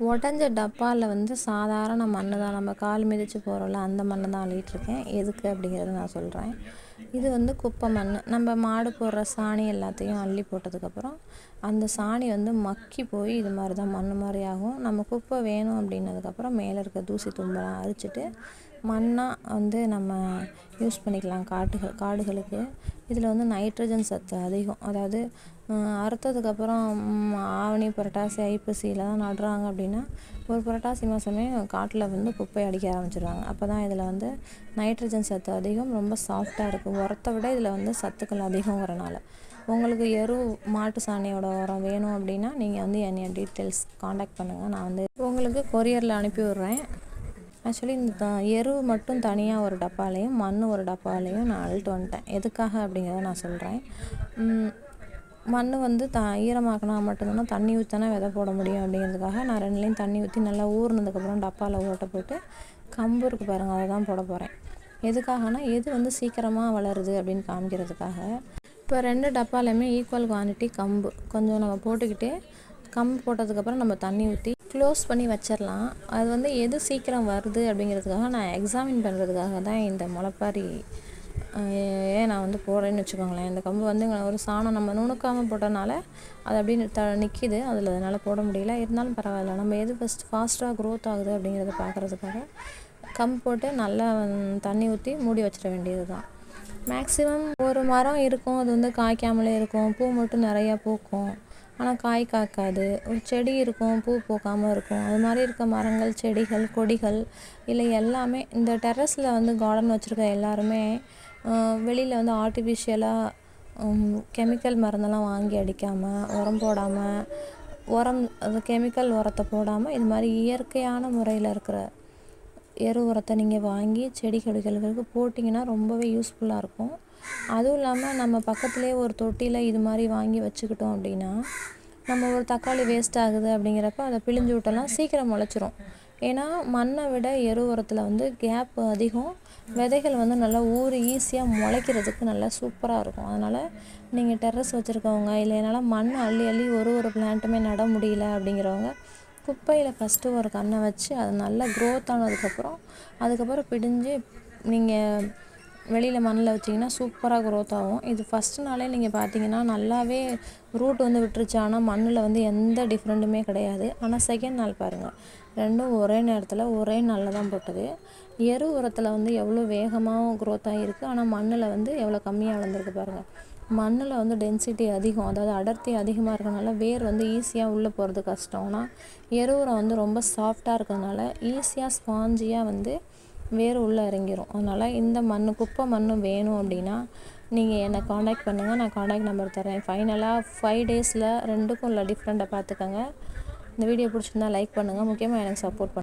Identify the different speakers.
Speaker 1: உடஞ்ச டப்பாவில் வந்து சாதாரண மண் தான். நம்ம கால் மிதித்து போகிறோம்ல அந்த மண்ணை தான் அள்ளிகிட்ருக்கேன் எதுக்கு அப்படிங்கிறத நான் சொல்கிறேன் இது வந்து குப்பை மண் நம்ம மாடு போடுற சாணி எல்லாத்தையும் அள்ளி போட்டதுக்கப்புறம் அந்த சாணி வந்து மக்கி போய் இது மாதிரி தான் மண் மாதிரி ஆகும். நம்ம குப்பை வேணும் அப்படின்னதுக்கப்புறம் மேலே இருக்க தூசி தும்பெல்லாம் அரிச்சிட்டு மண்ணாக வந்து நம்ம யூஸ் பண்ணிக்கலாம் காட்டுகள் காடுகளுக்கு. இதில் வந்து நைட்ரஜன் சத்து அதிகம். அதாவது அறுத்ததுக்கப்புறம் ஆவணி புரட்டாசி ஐப்பசியில் தான் நடுறாங்க அப்படின்னா ஒரு புரட்டாசி மாதமே காட்டில் வந்து குப்பை அடிக்க ஆரம்பிச்சிடுவாங்க அப்போ தான் இதில் வந்து நைட்ரஜன் சத்து அதிகம் ரொம்ப சாஃப்டாக இருக்கும். உரத்தை விட இதில் வந்து சத்துக்கள் அதிகங்கிறனால உங்களுக்கு எரு மாட்டு சாணியோட உரம் வேணும் அப்படின்னா நீங்கள் வந்து என்னைய டீட்டெயில்ஸ் காண்டாக்ட் பண்ணுங்கள் நான் வந்து உங்களுக்கு கொரியரில் அனுப்பி விட்றேன். ஆக்சுவலி இந்த த எரு மட்டும் தனியாக ஒரு டப்பாலையும் மண் ஒரு டப்பாலையும் நான் அழுட்டு வந்துட்டேன். எதுக்காக அப்படிங்கிறத நான் சொல்கிறேன் மண் வந்து த ஈரமாக்கினா மட்டும்தானே தண்ணி ஊற்றினா விதை போட முடியும் அப்படிங்கிறதுக்காக நான் ரெண்டுலேயும் தண்ணி ஊற்றி நல்லா ஊறினதுக்கப்புறம் டப்பாவில் ஓட்ட போட்டு கம்பு இருக்குது பாருங்கள் அதை தான் போட போகிறேன் எதுக்காகனா எது வந்து சீக்கிரமாக வளருது அப்படின்னு காமிக்கிறதுக்காக. இப்போ ரெண்டு டப்பாலையுமே ஈக்குவல் குவான்டிட்டி கம்பு. கொஞ்சம் நம்ம போட்டுக்கிட்டே கம்பு போட்டதுக்கப்புறம் நம்ம தண்ணி ஊற்றி க்ளோஸ் பண்ணி வச்சிடலாம் அது வந்து எது சீக்கிரம் வருது அப்படிங்கிறதுக்காக நான் எக்ஸாமின் பண்ணுறதுக்காக தான் இந்த முளைப்பாரி ஏன் நான் வந்து போடுறேன்னு வச்சுக்கோங்களேன். இந்த கம்பு வந்து ஒரு சாணம் நம்ம நுணுக்காமல் போட்டனால அது அப்படியே த நிற்கிது அதில் அதனால் போட முடியல. இருந்தாலும் பரவாயில்ல. நம்ம எது ஃபஸ்ட் ஃபாஸ்ட்டாக க்ரோத் ஆகுது அப்படிங்கிறத பார்க்குறதுக்காக கம்பு போட்டு நல்லா தண்ணி ஊற்றி மூடி வச்சிட வேண்டியது தான். மேக்ஸிமம் ஒரு மரம் இருக்கும். அது வந்து காய்க்காமலே இருக்கும். பூ மட்டும் நிறையா பூக்கும். ஆனால் காய் காய்க்காது ஒரு செடி இருக்கும் பூ பூக்காமல் இருக்கும். அது மாதிரி இருக்க மரங்கள் செடிகள் கொடிகள் இல்லை எல்லாமே இந்த டெரஸில் வந்து கார்டன் வச்சுருக்க எல்லாருமே வெளியில் வந்து ஆர்டிஃபிஷியலாக கெமிக்கல் மருந்தெல்லாம் வாங்கி அடிக்காமல் உரம் போடாமல் உரம் அது கெமிக்கல் உரத்தை போடாமல் இது மாதிரி இயற்கையான முறையில் இருக்கிற எரு உரத்தை நீங்கள் வாங்கி செடி கொடிகளுக்கு போட்டிங்கன்னா ரொம்பவே யூஸ்ஃபுல்லாக இருக்கும். அதுவும் இல்லாமல் நம்ம பக்கத்துலேயே ஒரு தொட்டியில் இது மாதிரி வாங்கி வச்சுக்கிட்டோம் அப்படின்னா நம்ம ஒரு தக்காளி வேஸ்ட் ஆகுது அப்படிங்கிறப்ப அதை பிழிஞ்சு விட்டோம்னா சீக்கிரம் முளைச்சிரும். ஏன்னா மண்ணை விட எரு உரத்தில் வந்து கேப் அதிகம். விதைகள் வந்து நல்லா ஊறி ஈஸியாக முளைக்கிறதுக்கு நல்லா சூப்பராக இருக்கும். அதனால் நீங்கள் டெர்ரஸ் வச்சுருக்கவங்க இல்லை என்னால் மண் அள்ளி அள்ளி ஒரு ஒரு பிளான்ட்டுமே நட முடியல அப்படிங்கிறவங்க குப்பையில் ஃபஸ்ட்டு ஒரு கண்ணை வச்சு அது நல்லா க்ரோத் ஆனதுக்கப்புறம் அதுக்கப்புறம் பிடிஞ்சு நீங்கள் வெளியில் மண்ணில் வச்சிங்கன்னா சூப்பராக க்ரோத் ஆகும். இது ஃபஸ்ட்டு நாளே நீங்கள் பார்த்தீங்கன்னா நல்லாவே ரூட் வந்து விட்டுருச்சு. ஆனால் மண்ணில் வந்து எந்த டிஃப்ரெண்ட்டுமே கிடையாது. ஆனால் செகண்ட் நாள் பாருங்கள் ரெண்டும் ஒரே நேரத்தில் ஒரே நாளில் தான் போட்டது. எரு உரத்தில் வந்து எவ்வளோ வேகமாகவும் க்ரோத் ஆகிருக்கு ஆனால் மண்ணில் வந்து எவ்வளோ கம்மியாக வளர்ந்துருக்கு பாருங்கள் மண்ணில் வந்து டென்சிட்டி அதிகம். அதாவது அடர்த்தி அதிகமாக இருக்கிறனால வேர் வந்து ஈஸியாக உள்ளே போகிறது கஷ்டம். ஆனால் எரு உரம் வந்து ரொம்ப சாஃப்டாக இருக்கிறதுனால ஈஸியாக ஸ்பாஞ்சியாக வந்து வேர் உள்ளே இறங்கிரும். அதனால் இந்த மண் குப்பை மண் வேணும் அப்படின்னா நீங்கள் என்னை காண்டாக்ட் பண்ணுங்கள் நான் காண்டாக்ட் நம்பர் தரேன் ஃபைனலாக ஃபைவ் டேஸில் ரெண்டுக்கும் உள்ள டிஃப்ரெண்ட்டை பார்த்துக்கங்க. இந்த வீடியோ பிடிச்சிருந்தா லைக் பண்ணுங்கள் முக்கியமாக எனக்கு சப்போர்ட் பண்ணுங்கள்